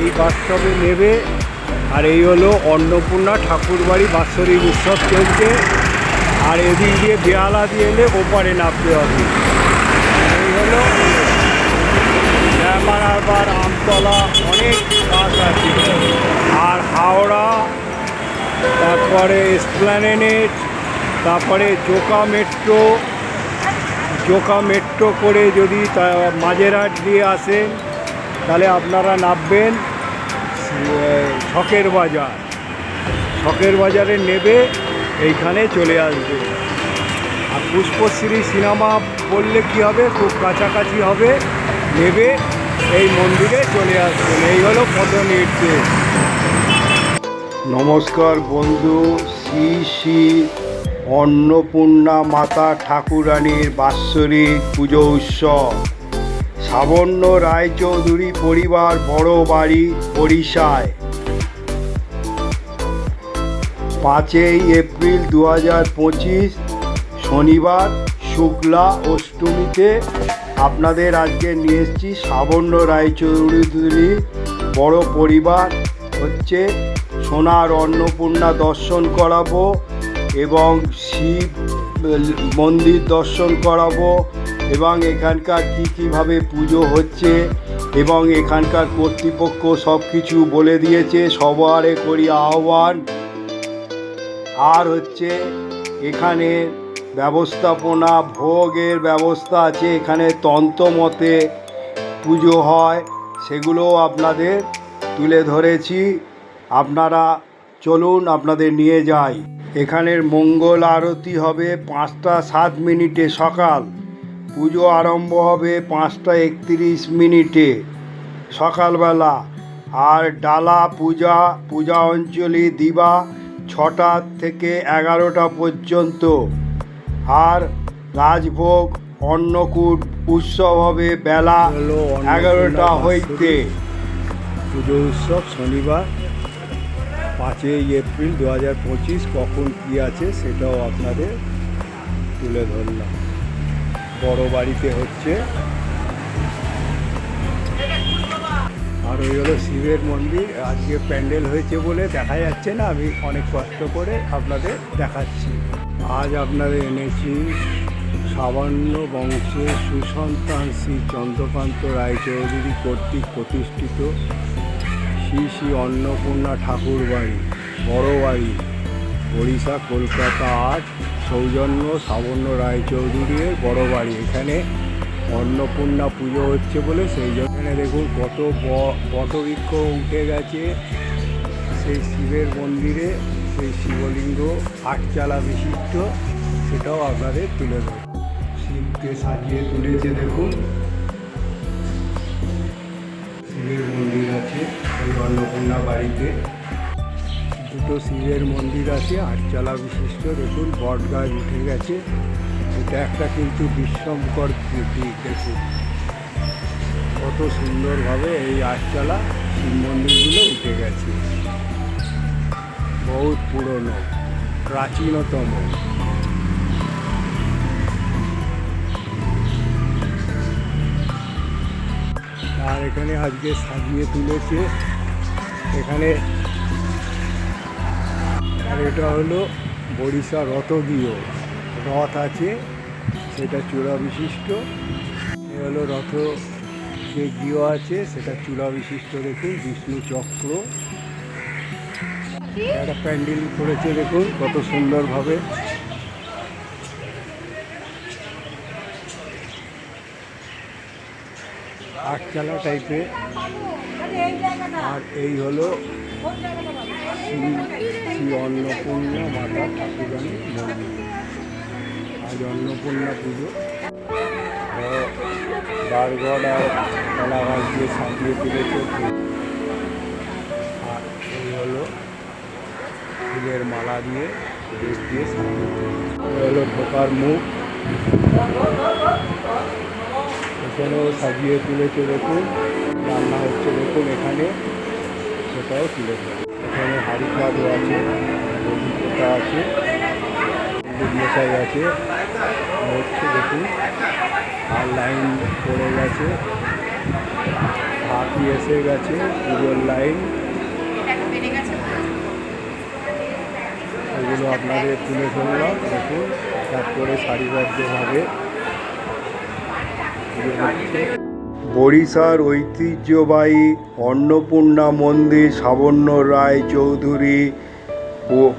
এই বাস্তবে নেবে। আর এই হলো অন্নপূর্ণা ঠাকুরবাড়ি বাৎসরিক উৎসব চলছে। আর এদিক দিয়ে বেহালা দিয়ে এলে ওপারে নামতে হবে। এই হলো হারবার আমতলা, অনেক কাজ আছে। আর হাওড়া, তারপরে এসপ্ল্যানেট, তারপরে জোকা মেট্রো। জোকা মেট্রো করে যদি মাঝেরহাট দিয়ে আসেন তাহলে আপনারা নামবেন শখের বাজার। শখের বাজারে নেবে, এইখানে চলে আসবে। আর পুষ্পশ্রী সিনেমা বললে কি হবে? খুব কাছাকাছি হবে। নেবে, এই মন্দিরে চলে আসবেন। এই হলো পদ নির্দেশ নমস্কার বন্ধু, শ্রী শ্রী অন্নপূর্ণা মাতা ঠাকুরানীর বাৎসরিক পুজো উৎসব। সাবর্ণ রায়চৌধুরী পরিবার বড় বাড়ি ওড়িশায় পাঁচই এপ্রিল দু হাজার পঁচিশ, শনিবার, শুক্লা অষ্টমীতে আপনাদের আজকে নিয়ে এসেছি সাবর্ণ রায়চৌধুরী বড় পরিবার। হচ্ছে সোনার অন্নপূর্ণা দর্শন করাবো এবং শিব মন্দির দর্শন করাবো। এবং এখানকার কী কীভাবে পুজো হচ্ছে এবং এখানকার কর্তৃপক্ষ সব কিছু বলে দিয়েছে, সবারে করি আহ্বান। আর হচ্ছে এখানে ব্যবস্থাপনা, ভোগের ব্যবস্থা আছে, এখানে তন্ত্রমতে পুজো হয় সেগুলোও আপনাদের তুলে ধরেছি। আপনারা চলুন আপনাদের নিয়ে যাই। এখানের মঙ্গল আরতি হবে পাঁচটা সাত মিনিটে সকাল। পুজো আরম্ভ হবে পাঁচটা একত্রিশ মিনিটে। সকালবেলা। আর ডালা পূজা পূজা অঞ্জলি দিবা ছটা থেকে এগারোটা পর্যন্ত। আর রাজভোগ অন্নকূট উৎসব হবে বেলা এগারোটা হইতে। পুজো উৎসব শনিবার পাঁচই এপ্রিল দু হাজার পঁচিশ। কখন কী আছে সেটাও আপনাদের তুলে ধরলাম। বড় বাড়িতে হচ্ছে। আর ওই হলো শিবের মন্দির। আজকে প্যান্ডেল হয়েছে বলে দেখা যাচ্ছে না, আমি অনেক কষ্ট করে আপনাদের দেখাচ্ছি। আজ আপনাদের এনেছি সামান্য বংশে সুসন্তান শ্রী চন্দ্রকান্ত রায়চৌধুরী কর্তৃক প্রতিষ্ঠিত শ্রী শ্রী অন্নপূর্ণা ঠাকুর বাড়ি, বড় বাড়ি, ওড়িশা, কলকাতা আট সৌজন্য সাবর্ণ রায়চৌধুরীর বড় বাড়ি। এখানে অন্নপূর্ণা পুজো হচ্ছে বলে সেই জন্য দেখুন কত বটবৃক্ষ উঠে গেছে। সেই শিবের মন্দিরে সেই শিবলিঙ্গ আটচালা বিশিষ্ট, সেটাও আপনাদের তুলে দেবো শিবকে সাজিয়ে তুলেছে দেখুন। শিবের মন্দির আছে এই অন্নপূর্ণা বাড়িতে। শিবের মন্দির আছে, আটচালা বিশিষ্ট, দেখুন, বট গাছ উঠে গেছে। এটা একটা কিন্তু বিস্ময়কর দিক দেখুন। কত সুন্দরভাবে এই আটচালা শিব মন্দিরগুলো উঠে গেছে। বহুত পুরনো, প্রাচীনতম। আর এখানে আজকে সাজিয়ে তুলেছে, এখানে আর এটা হলো বরিশা রথগীয় রথ আছে, সেটা চূড়া বিশিষ্ট। এ হলো রথ, যে গৃহ আছে, সেটা চূড়া বিশিষ্ট দেখুন, বিষ্ণু চক্র। একটা প্যান্ডেল করেছে দেখুন, কত সুন্দরভাবে। আটচালা টাইপের আর এই হলো শ্রী শ্রী অন্নপূর্ণা মাতা ঠাকুরানী মন্দির আজ অন্নপূর্ণা পুজো। বারগড় আর কলা দিয়ে সাজিয়ে তুলেছে। আর এই হলো ফুলের মালা দিয়ে বেশ দিয়ে সাজিয়ে হলো ঢোকার মুখ। এখানেও সাজিয়ে তুলেছে দেখুন। রান্না হচ্ছে দেখুন এখানে। সেটাও তুলে ধরে এখানে হাড়ি কাজও আছে অভিজ্ঞতা আছে মশাই আছে, হচ্ছে আর লাইন পড়ে গেছে, হাতি এসে গেছে পুজোর লাইন এগুলো আপনাদের তুলে ধরলাম, দেখুন করে সারিবদ্ধভাবে। বরিশার ঐতিহ্যবাহী অন্নপূর্ণা মন্দির সাবর্ণ রায় চৌধুরী প-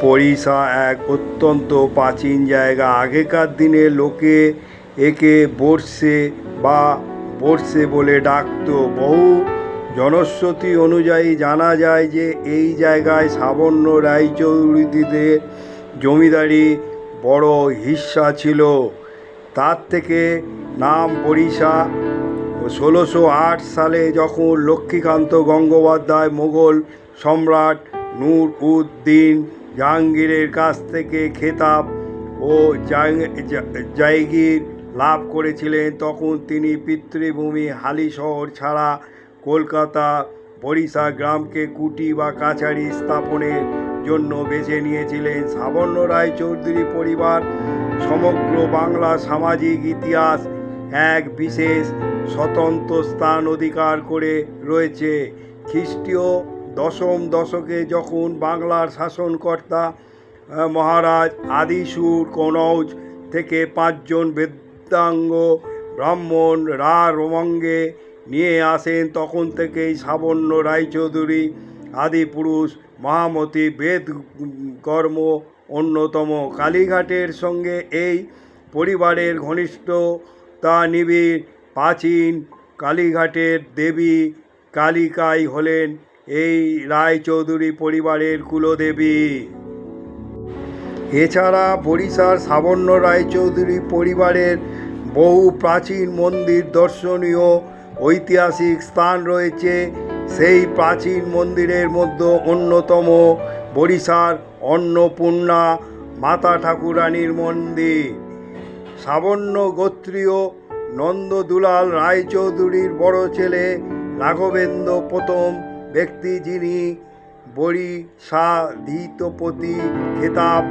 পরিসা এক অত্যন্ত প্রাচীন জায়গা। আগেকার দিনে লোকে একে বর্ষে বা বর্ষে বলে ডাকতো। বহু জনশ্রুতি অনুযায়ী জানা যায় যে এই জায়গায় সাবর্ণ রায়চৌধুরীদের জমিদারি বড় হিস্সা ছিল। তার থেকে নাম বরিশা ষোলোশো আট সালে যখন লক্ষ্মীকান্ত গঙ্গোপাধ্যায় মোগল সম্রাট নূর উদ্দিন জাহাঙ্গীরের কাছ থেকে খেতাব ও জায়গির লাভ করেছিলেন, তখন তিনি পিতৃভূমি হালি শহর ছাড়া কলকাতা, বরিশা গ্রামকে কুটি বা কাছারি স্থাপনের জন্য বেছে নিয়েছিলেন। সাবর্ণ রায় চৌধুরী পরিবার, সমগ্র বাংলা সামাজিক ইতিহাস এক বিশেষ স্বতন্ত্র স্থান অধিকার করে রয়েছে। খ্রিস্টীয় দশম দশকে যখন বাংলার শাসনকর্তা মহারাজ আদিসুর কনৌজ থেকে পাঁচজন বেদাঙ্গ ব্রাহ্মণ রা রোমাঙ্গে নিয়ে আসেন, তখন থেকেই সাবর্ণ রায়চৌধুরী আদিপুরুষ মহামতি বেদ কর্ম অন্যতম। কালীঘাটের সঙ্গে এই পরিবারের ঘনিষ্ঠতা নিবিড় প্রাচীন কালীঘাটের দেবী কালিকাই হলেন এই রায়চৌধুরী পরিবারের কুলদেবী। এছাড়া বরিশার সাবর্ণ রায়চৌধুরী পরিবারের বহু প্রাচীন মন্দির দর্শনীয় ঐতিহাসিক স্থান রয়েছে। সেই প্রাচীন মন্দিরের মধ্যে অন্যতম বরিশার অন্নপূর্ণা মাতা ঠাকুরানীর মন্দির। সাবর্ণ গোত্রীয় নন্দদুলাল রায়চৌধুরীর বড় ছেলে রাঘবেন্দ্র প্রথম ব্যক্তি যিনি বরিশাধিতপতি খেতাব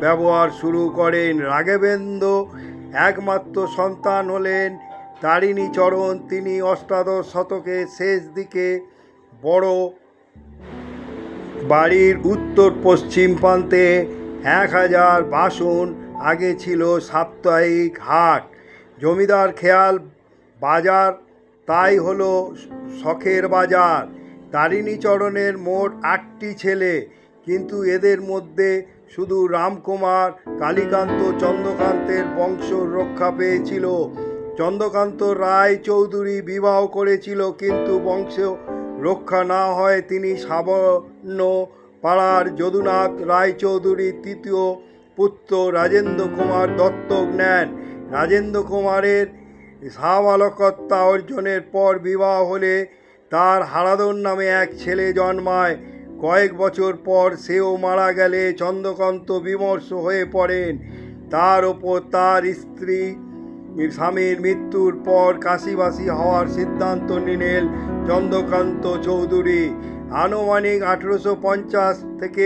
ব্যবহার শুরু করেন। রাঘবেন্দ্র একমাত্র সন্তান হলেন। তারিণী চরণ তিনি অষ্টাদশ শতকের শেষ দিকে বড় বাড়ির উত্তর পশ্চিম প্রান্তে এক হাজার বাসন আগে ছিল সাপ্তাহিক হাট। জমিদার খেয়াল, বাজার, তাই হলো শখের বাজার। তারিণীচরণের মোট আটটি ছেলে, কিন্তু এদের মধ্যে শুধু রামকুমার, কালীকান্ত, চন্দ্রকান্তের বংশ রক্ষা পেয়েছিল। চন্দ্রকান্ত রায় চৌধুরী বিবাহ করেছিল, কিন্তু বংশ রক্ষা না হয় তিনি সাবর্ণ পাড়ার যদুনাথ রায়চৌধুরী তৃতীয় পুত্র রাজেন্দ্র কুমার দত্তক নেন। রাজেন্দ্র কুমারের সাবালকত্তা অর্জনের পর বিবাহ হলে তার হারাদন নামে এক ছেলে জন্মায়। কয়েক বছর পর সেও মারা গেলে চন্দ্রকান্ত বিমর্ষ হয়ে পড়েন। তার ওপর তার স্ত্রী, স্বামীর মৃত্যুর পর কাশিবাসী হওয়ার সিদ্ধান্ত নিলেন চন্দ্রকান্ত চৌধুরী। আনুমানিক আঠেরোশো পঞ্চাশ থেকে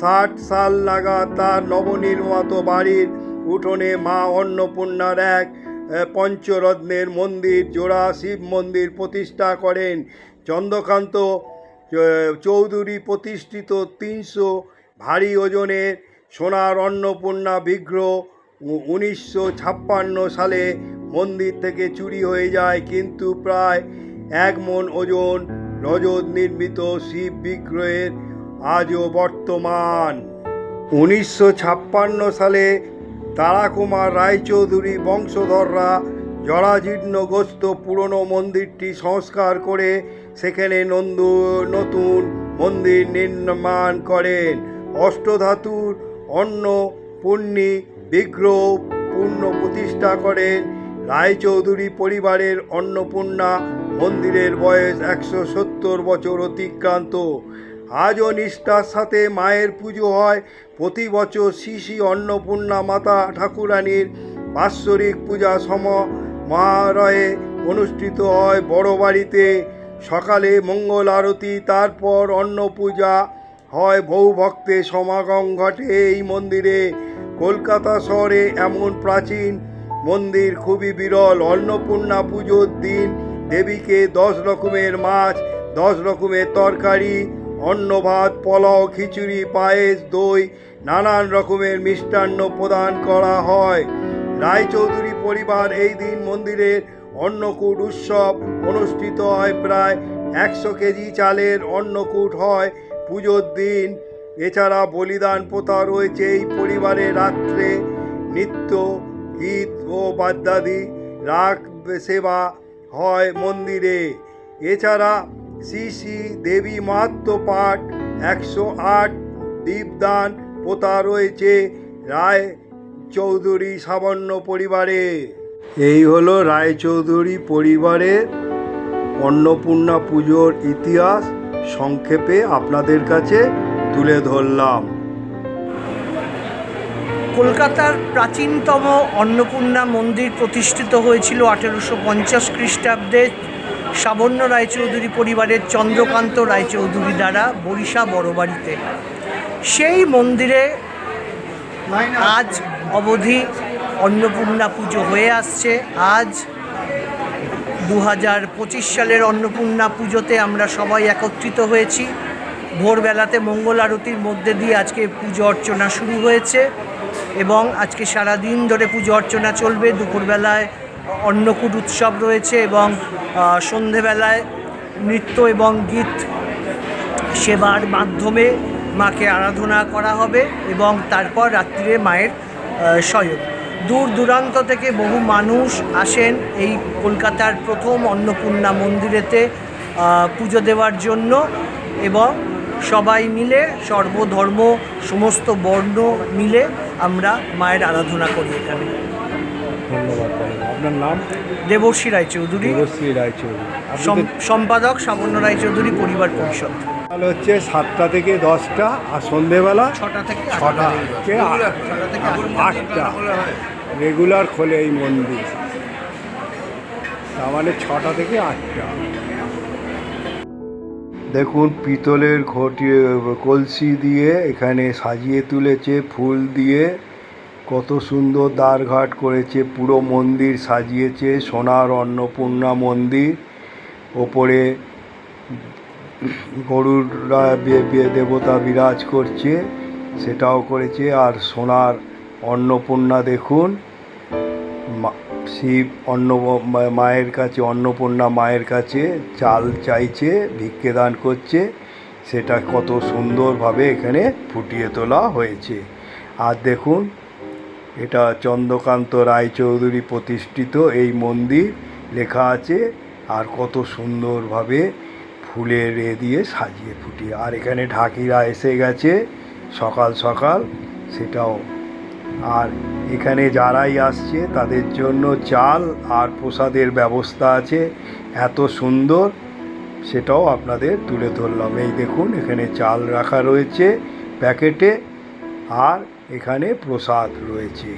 ষাট সাল নাগাদ তার নবনির্মিত বাড়ির উঠোনে মা অন্নপূর্ণার এক পঞ্চরত্নের মন্দির জোড়া শিব মন্দির প্রতিষ্ঠা করেন। চন্দ্রকান্ত চৌধুরী প্রতিষ্ঠিত তিনশো ভারী ওজনের সোনার অন্নপূর্ণা বিগ্রহ উনিশশো ছাপ্পান্ন সালে মন্দির থেকে চুরি হয়ে যায়, কিন্তু প্রায় এক মন ওজন রজত নির্মিত শিব বিগ্রহের আজও বর্তমান। উনিশশো ছাপ্পান্ন সালে তারাকুমার রায়চৌধুরী বংশধররা জরাজীর্ণ জরাজীর্ণগ্রস্ত পুরনো মন্দিরটি সংস্কার করে সেখানে নন্দু, নতুন মন্দির নির্মাণ করেন। অষ্টধাতুর অন্ন পূর্ণি বিগ্রহ পূর্ণ প্রতিষ্ঠা করেন। রায়চৌধুরী পরিবারের অন্নপূর্ণা মন্দিরের বয়স একশো সত্তর বছর অতিক্রান্ত। আজও নিষ্ঠার সাথে মায়ের পুজো হয়। প্রতি বছর শ্রী শ্রী অন্নপূর্ণা মাতা ঠাকুরানীর বাৎসরিক পূজা সম মহারয়ে অনুষ্ঠিত হয় বড় বাড়িতে। সকালে মঙ্গল আরতি, তারপর অন্ন পূজা হয়। বহু ভক্তের সমাগম ঘটে এই মন্দিরে। কলকাতা শহরে এমন প্রাচীন মন্দির খুবই বিরল। অন্নপূর্ণা পুজোর দিন দেবীকে দশ রকমের মাছ, দশ রকমের তরকারি অন্ন ভাত পোলাও খিচুড়ি, পায়েস, দই, নানান রকমের মিষ্টান্ন প্রদান করা হয়। রায়চৌধুরী পরিবার এই দিন মন্দিরের অন্নকূট উৎসব অনুষ্ঠিত হয়। প্রায় একশো কেজি চালের অন্নকূট হয় পুজোর দিন। এছাড়া বলিদান প্রথা রয়েছে এই পরিবারে। রাত্রে নৃত্য গীত ও বাদ্যাদি রাগ সেবা হয় মন্দিরে। এছাড়া শ্রী শ্রী দেবী মাহাত্ম পাঠ একশো আট, দীপদান প্রথা রয়েছে রায় চৌধুরী সামান্য পরিবারে। এই হলো রায়চৌধুরী পরিবারের অন্নপূর্ণা পুজোর ইতিহাস সংক্ষেপে আপনাদের কাছে তুলে ধরলাম। কলকাতার প্রাচীনতম অন্নপূর্ণা মন্দির প্রতিষ্ঠিত হয়েছিল আঠেরোশো পঞ্চাশ খ্রিস্টাব্দে সাবর্ণ রায়চৌধুরী পরিবারের চন্দ্রকান্ত রায়চৌধুরী দ্বারা বরিশা বড়বাড়িতে। সেই মন্দিরে আজ অবধি অন্নপূর্ণা পুজো হয়ে আসছে। আজ দু হাজার পঁচিশ সালের অন্নপূর্ণা পুজোতে আমরা সবাই একত্রিত হয়েছি। ভোরবেলাতে মঙ্গল আরতির মধ্যে দিয়ে আজকে পুজো অর্চনা শুরু হয়েছে এবং আজকে সারা দিন ধরে পুজো অর্চনা চলবে। দুপুরবেলায় অন্নকূট উৎসব রয়েছে এবং সন্ধেবেলায় নৃত্য এবং গীত সেবার মাধ্যমে মাকে আরাধনা করা হবে এবং তারপর রাত্রিরে মায়ের শয়ন দূর দূরান্ত থেকে বহু মানুষ আসেন এই কলকাতার প্রথম অন্নপূর্ণা মন্দিরেতে পুজো দেওয়ার জন্য এবং সবাই মিলে, সর্বধর্ম, সমস্ত বর্ণ মিলে আমরা মায়ের আরাধনা করি এখানে। আপনার নাম? দেবশ্রী রায়চৌধুরী। দেবশ্রী রায়চৌধুরী। সম্পাদক সাবর্ণ রায়চৌধুরী পরিবার পরিষদ। তাহলে হচ্ছে সাতটা থেকে দশটা আর সন্ধেবেলা ছটা থেকে ছটা থেকে আটটা। রেগুলার খোলে এই মন্দির। তার মানে ছটা থেকে আটটা। দেখুন পিতলের ঘটি কলসি দিয়ে এখানে সাজিয়ে তুলেছে ফুল দিয়ে। কত সুন্দর দ্বারঘাট করেছে, পুরো মন্দির সাজিয়েছে, সোনার অন্নপূর্ণা মন্দির। ওপরে বে- দেবতা বিরাজ করছে, সেটাও করেছে। আর সোনার অন্নপূর্ণা দেখুন শিব অন্ন মায়ের কাছে, অন্নপূর্ণা মায়ের কাছে চাল চাইছে, ভিক্ষে দান করছে। সেটা কত সুন্দরভাবে এখানে ফুটিয়ে তোলা হয়েছে। আর দেখুন এটা চন্দ্রকান্ত রায়চৌধুরী প্রতিষ্ঠিত, এই মন্দির লেখা আছে, আর কত সুন্দরভাবে ফুলের এ দিয়ে সাজিয়ে ফুটিয়ে। আর এখানে ঢাকিরা এসে গেছে, সকাল সকাল সেটাও। আর এখানে যারাই আসছে, তাদের জন্য চাল আর প্রসাদের ব্যবস্থা আছে, এত সুন্দর, সেটাও আপনাদের তুলে ধরলাম। এই দেখুন, এখানে চাল রাখা রয়েছে প্যাকেটে। আর এখানে প্রসাদ রয়েছে।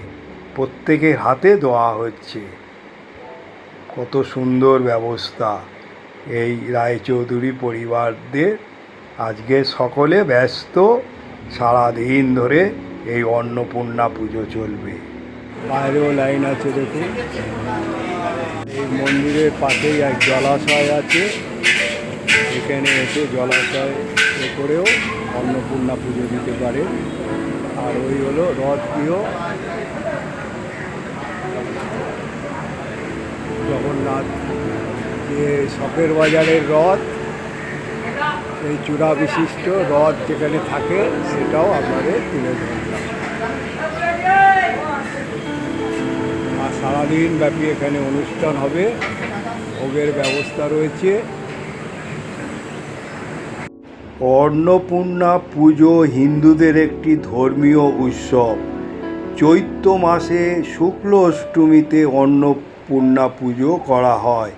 প্রত্যেকের হাতে দেওয়া হচ্ছে। কত সুন্দর ব্যবস্থা। এই রায়চৌধুরী পরিবারদের আজকে সকলে ব্যস্ত। সারাদিন ধরে এই অন্নপূর্ণা পুজো চলবে। বাইরেও লাইন আছে দেখুন এই মন্দিরের পাশেই এক জলাশয় আছে। এখানে এসে জলাশয় করেও অন্নপূর্ণা পুজো দিতে পারে। আর ওই হলো রথ গৃহ। জগন্নাথ, যে শখের বাজারের রথ এই চূড়া বিশিষ্ট রথ যেখানে থাকে, সেটাও আপনাদের তুলে ধরলাম। আর সারাদিন ব্যাপী এখানে অনুষ্ঠান হবে। ভোগের ব্যবস্থা রয়েছে। অন্নপূর্ণা পুজো হিন্দুদের একটি ধর্মীয় উৎসব। চৈত্র মাসে শুক্ল অষ্টমীতে অন্নপূর্ণা পুজো করা হয়।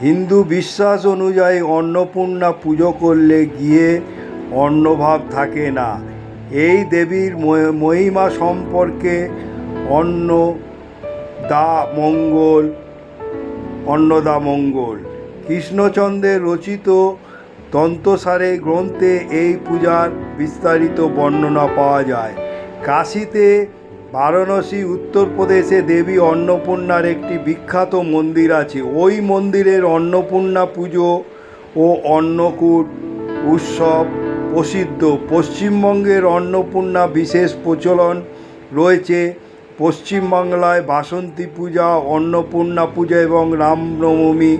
হিন্দু বিশ্বাস অনুযায়ী অন্নপূর্ণা পুজো করলে গিয়ে অন্নভাব থাকে না। এই দেবীর মহিমা সম্পর্কে অন্ন দা মঙ্গল অন্নদা মঙ্গল। কৃষ্ণচন্দ্রের রচিত তন্ত্রসারে গ্রন্থে এই পূজার বিস্তারিত বর্ণনা পাওয়া যায়। কাশীতে বারাণসী, উত্তরপ্রদেশে দেবী অন্নপূর্ণার একটি বিখ্যাত মন্দির আছে। ওই মন্দিরের অন্নপূর্ণা পুজো ও অন্নকূট উৎসব প্রসিদ্ধ। পশ্চিমবঙ্গের অন্নপূর্ণা বিশেষ প্রচলন রয়েছে পশ্চিমবাংলায় বাসন্তী পূজা, অন্নপূর্ণা পূজা এবং রামনবমী।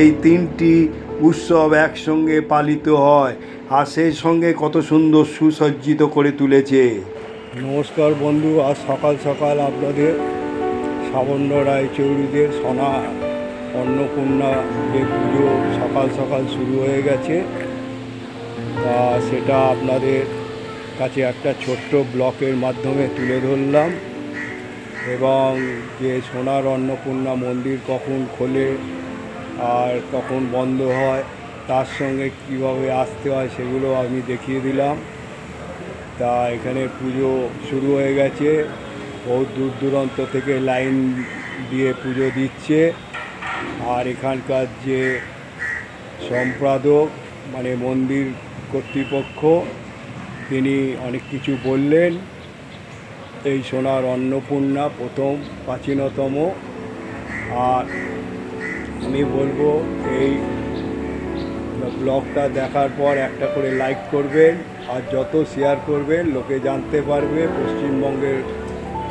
এই তিনটি উৎসব একসঙ্গে পালিত হয় আর সেই সঙ্গে কত সুন্দর সুসজ্জিত করে তুলেছে। নমস্কার বন্ধু, আজ সকাল সকাল আপনাদের সাবন্য রায়চৌরিদের সোনা অন্নপূর্ণা যে পুজো সকাল সকাল শুরু হয়ে গেছে, তা সেটা আপনাদের কাছে একটা ছোট্ট ব্লকের মাধ্যমে তুলে ধরলাম এবং যে সোনার অন্নপূর্ণা মন্দির কখন খোলে আর কখন বন্ধ হয়, তার সঙ্গে কীভাবে আসতে হয় সেগুলো আমি দেখিয়ে দিলাম। তা এখানে পুজো শুরু হয়ে গেছে। বহু দূর দূরান্ত থেকে লাইন দিয়ে পুজো দিচ্ছে। আর এখানকার যে সম্পাদক মানে মন্দির কর্তৃপক্ষ, তিনি অনেক কিছু বললেন। এই সোনার অন্নপূর্ণা প্রথম, প্রাচীনতম। আর আমি বলব এই ব্লগটা দেখার পর একটা করে লাইক করবেন, আর যত শেয়ার করবেন, লোকে জানতে পারবে পশ্চিমবঙ্গের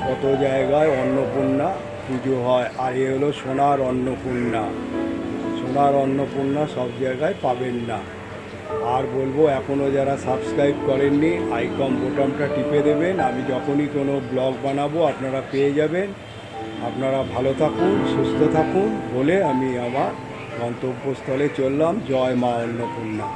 কত জায়গায় অন্নপূর্ণা পুজো হয়। আর এ হলো সোনার অন্নপূর্ণা। সোনার অন্নপূর্ণা সব জায়গায় পাবেন না। আর বলব এখনও যারা সাবস্ক্রাইব করেননি আইকন বোতামটা টিপে দেবেন। আমি যখনই কোনো ব্লগ বানাবো, আপনারা পেয়ে যাবেন। আপনারা ভালো থাকুন সুস্থ থাকুন বলে আমি আমার গন্তব্যস্থলে চললাম। জয় মা অন্নপূর্ণা।